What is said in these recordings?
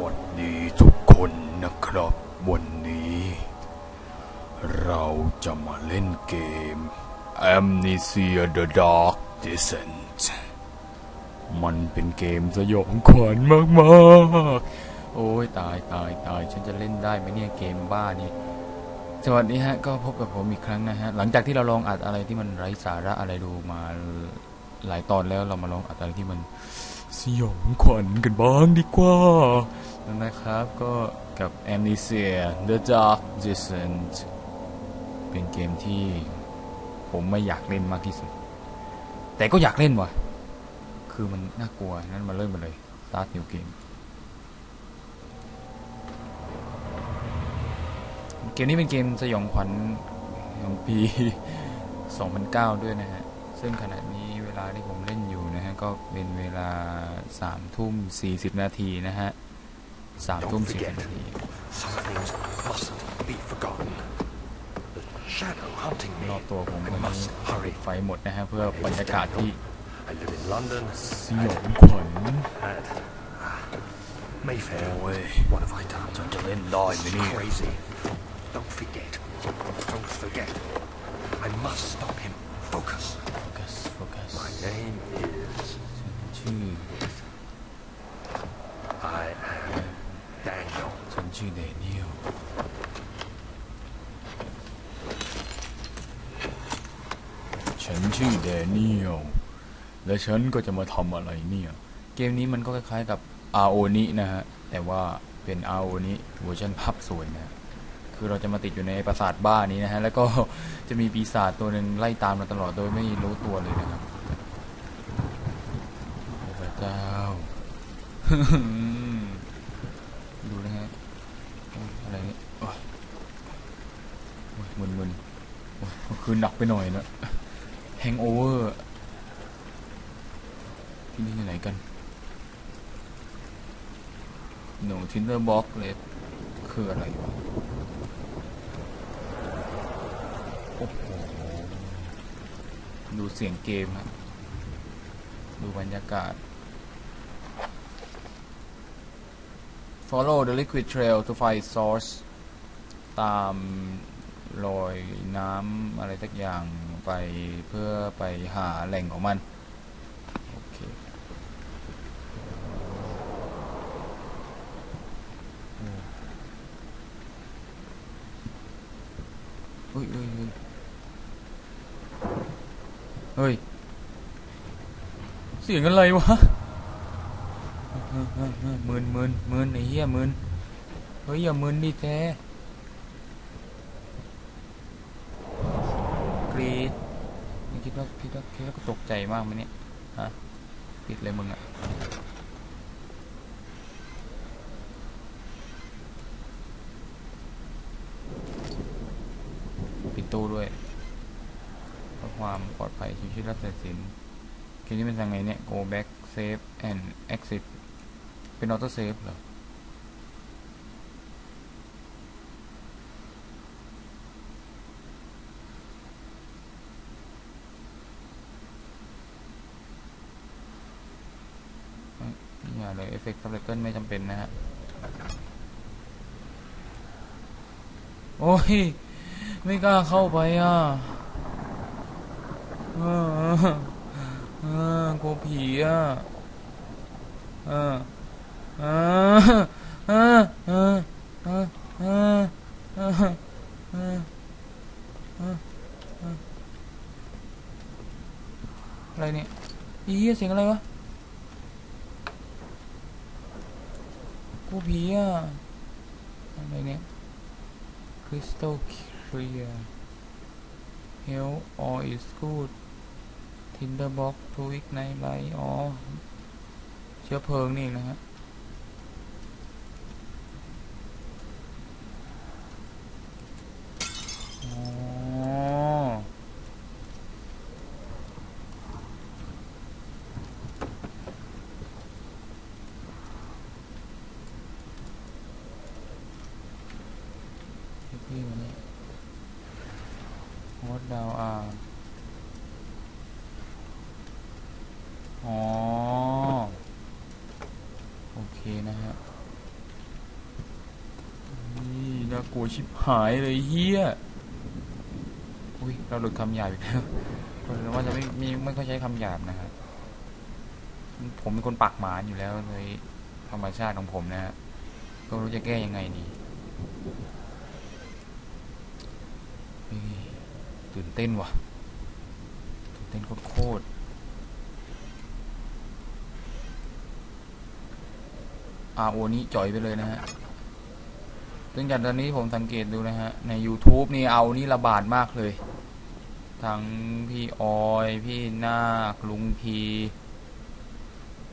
วัสดีทุกคนนะครับ วันนี้ เราจะมาเล่นเกม Amnesia The Dark Descent มันเป็นเกมสยองขวัญมากๆ โอ้ยตายตายตายฉันจะเล่นได้ไหมเนี่ยเกมบ้านี่สวัสดีฮะ ก็พบกับผมอีกครั้งนะฮะ หลังจากที่เราลองอัดอะไรที่มันไร้สาระอะไรดูมาหลายตอนแล้วเรามาลองอัดอะไรที่มัน สยองขวัญกันบ้างดีกว่านะครับก็กับ Amnesia The Dark Descent เป็นเกมที่ผมไม่อยากเล่นมากที่สุด แต่ก็อยากเล่นว่ะ คือมันน่ากลัว นั้นมาเริ่มมาเลย Start New Game เกมนี้เป็นเกมสยองขวัญของปี 2009 ด้วยนะฮะ ซึ่งขณะนี้เวลาที่ผมเล่นอยู่ ก็เป็นเวลา3ทุ่ม40นาทีนะฮะ3ทุ่ม Don't 40 forget, นาที some things mustn't be forgotten. The shadow hunting ร me. อบตัวผม I วันนี้ must hurry. ไฟหมดนะฮะเพื่อบรรยากาศที่ I live in London สยองขวัญ and ah, Mayfair. Ôi. What have I done? ฉันจะเล่นได้ไหม It's เนี่ย crazy. Don't forget. Don't forget. I must stop him. Focus. โฟกัสโฟกัส My name is ชื่อ I am Daniel. ฉันชื่อเดนิเอล ฉันชื่อเดนิเอลและฉันก็จะมาทำอะไรเนี่ย เกมนี้มันก็คล้ายๆกับ RO นี้นะฮะ แต่ว่าเป็น RO นี้เวอร์ชันภาพสวยนะ คือเราจะมาติดอยู่ในปราสาทบ้านนี้นะฮะ แล้วก็จะมีปีศาจตัวหนึ่งไล่ตามเราตลอดโดยไม่รู้ตัวเลยนะครับโอ้พระเจ้า ดูนะฮะ อะไรเนี่ยโอ้ยโอ้ยมึนๆโอ้ยคือหนักไปหน่อยนะ ฮงโอเวอร์ที่นี่ไหนกันหนูทินเดอร์บ็อกเลยคืออะไรวะโอ้โหดูเสียงเกมฮะดูบรรยากาศ follow the liquid trail to find source ตามรอยน้ำอะไรสักอย่าง ไปเพื่อไปหาแหล่งของมันโอเคเฮ้ยเฮ้ยเฮ้ยเฮ้ยเสียงอะไรวะเฮ้ยเฮ้ยเฮ้ยมึนมึนมึนไอ้เหี้ยมึนเฮ้ยอย่ามึนดิแท้ กรีดคิดว่าคิดว่าคิดว่าตกใจมากไหมเนี่ยฮะปิดเลยมึงอะปิดตู้ด้วยเพื่อความปลอดภัยชีวิตและทรัพย์สินเกมนี้เป็นยังไงเนี่ย go back save and exit เป็น auto save เหรอ่าเลยเอฟเฟกต์ซับไตเติลไม่จำเป็นนะฮะ โอ้ย ไม่กล้าเข้าไปอะเออเออกลัวผีอะเออเออเออเออเออเออเออเอออะไรเนี่ยอีเสียงอะไรวะ กูผีอะอะไรเนี่ย crystal clear health all is good tinder box to ignite light อ๋อ เชื้อเพลิงนี่เองนะฮะ อ๋อ พี่วันนี้งดดาวอ่าอ๋อ โอเคนะฮะ นี่น่ากลัวชิบหายเลยเฮียอุ้ย เราหลุดคำหยาบอีกแล้วเราว่าจะไม่มีไม่ค่อยใช้คำหยาบนะครับ ผมเป็นคนปากหมานอยู่แล้วเลยธรรมชาติของผมนะฮะก็รู้จะแก้ยังไงดี ตื่นเต้นว่ะ ตื่นเต้นโคตรอาโอนี้จ่อยไปเลยนะฮะ ซึ่งจากตอนนี้ผมสังเกตดูนะฮะ ใน YouTube นี่เอานี่ระบาดมากเลย ทั้งพี่ออย พี่นาคลุงพี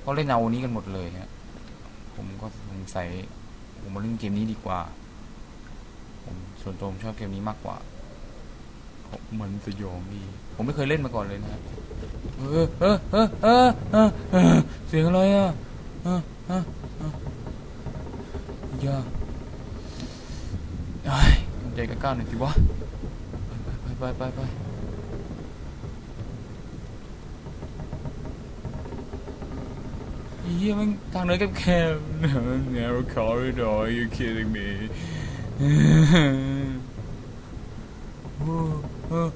เขาเล่นเอานี้กันหมดเลยฮะ ผมก็สงสัยผมมาเล่นเกมนี้ดีกว่า ผมส่วนตัวผมชอบเกมนี้มากกว่า มันสยองดีผมไม่เคยเล่นมาก่อนเลยนะฮะเออเออเออเออเออเออเสียงอะไรอะเออเออเออย่าไอ้ใจกล้าๆหน่อยสิวะไปไปไปไปไปเฮียมันทางเดินแคบๆ narrow corridor you kidding me เฮ้ย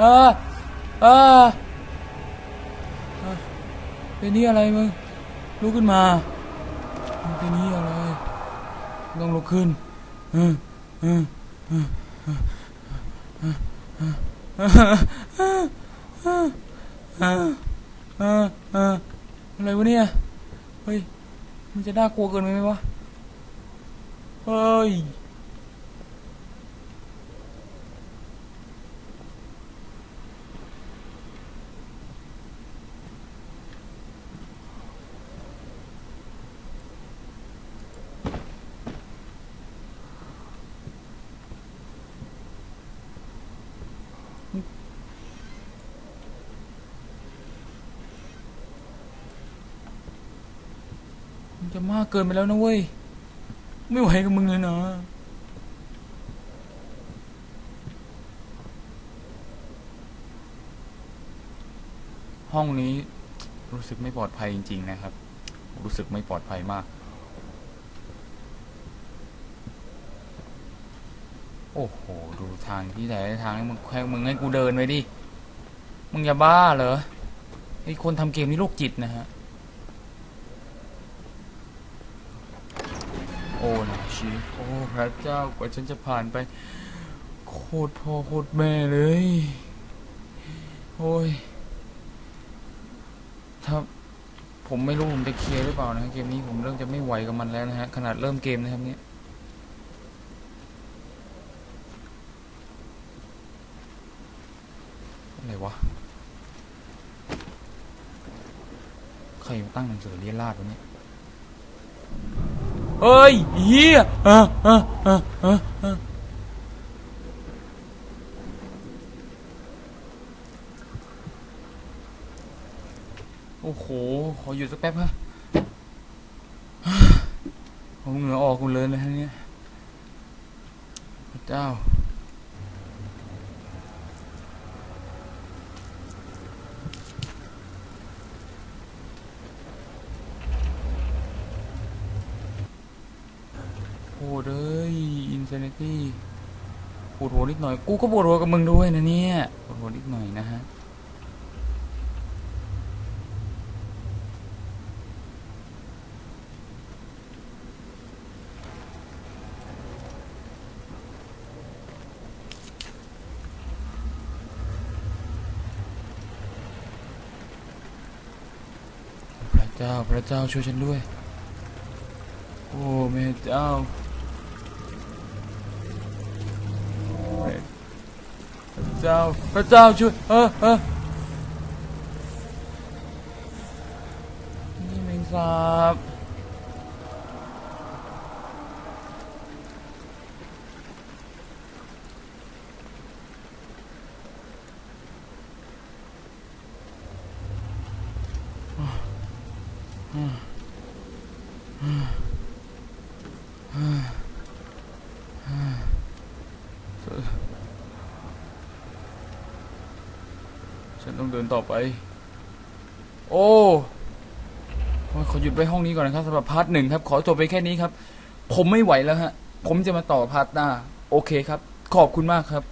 อ่าอ่าเป็นนี่อะไรมึงลุกขึ้นมาเป็นนี่อะไรต้องลุกขึ้นเออเออเออเออเออเอออะไรวะเนี่ยเฮ้ย มันจะน่ากลัวเกินไปไหมวะ เฮ้ย จะมากเกินไปแล้วนะเว้ย ไม่ไหวกับมึงเลยนะห้องนี้รู้สึกไม่ปลอดภัยจริง ๆ นะครับ รู้สึกไม่ปลอดภัยมาก โอ้โห ดูทางที่ไหนทางมึงแค่มึงให้กูเดินไปดิ มึงอย่าบ้าเหรอไอ้คนทำเกมนี่โรคจิตนะฮะ โอ้นะชีโอ้พระเจ้ากว่าฉันจะผ่านไป โคตรพ่อโคตรแม่เลย โอ้ย ถ้าผมไม่รู้ผมจะเคลียร์หรือเปล่านะเกมนี้ผมเริ่มจะไม่ไหวกับมันแล้วนะฮะ ขนาดเริ่มเกมนะครับเนี่ยอะไรวะใครมาตั้งหนังสือเรียนลาดวะเนี่ย เอ้ยเฮียอะอะอะอะอะโอ้โห ขอหยุดสักแป๊บฮะผมเหงื่อออกกูเลยนะเนี่ยพระเจ้า หดเอ้ยอินเซนิตี้ปวดหัวนิดหน่อย กูก็ปวดหัวกับมึงด้วยนะเนี่ยปวดหัวนิดหน่อยนะฮะพระเจ้าพระเจ้าช่วยฉันด้วย โอ้แม่เจ้า เจ้า พระเจ้าช่วย เออเออนี่แมงสาบ ฉันต้องเดินต่อไป โอ้โอ้ยขอหยุดไปห้องนี้ก่อนนะครับสำหรับพาร์ทหนึ่งครับ ขอจบไปแค่นี้ครับ ผมไม่ไหวแล้วฮะ ผมจะมาต่อพาร์ทหน้า โอเคครับ ขอบคุณมากครับ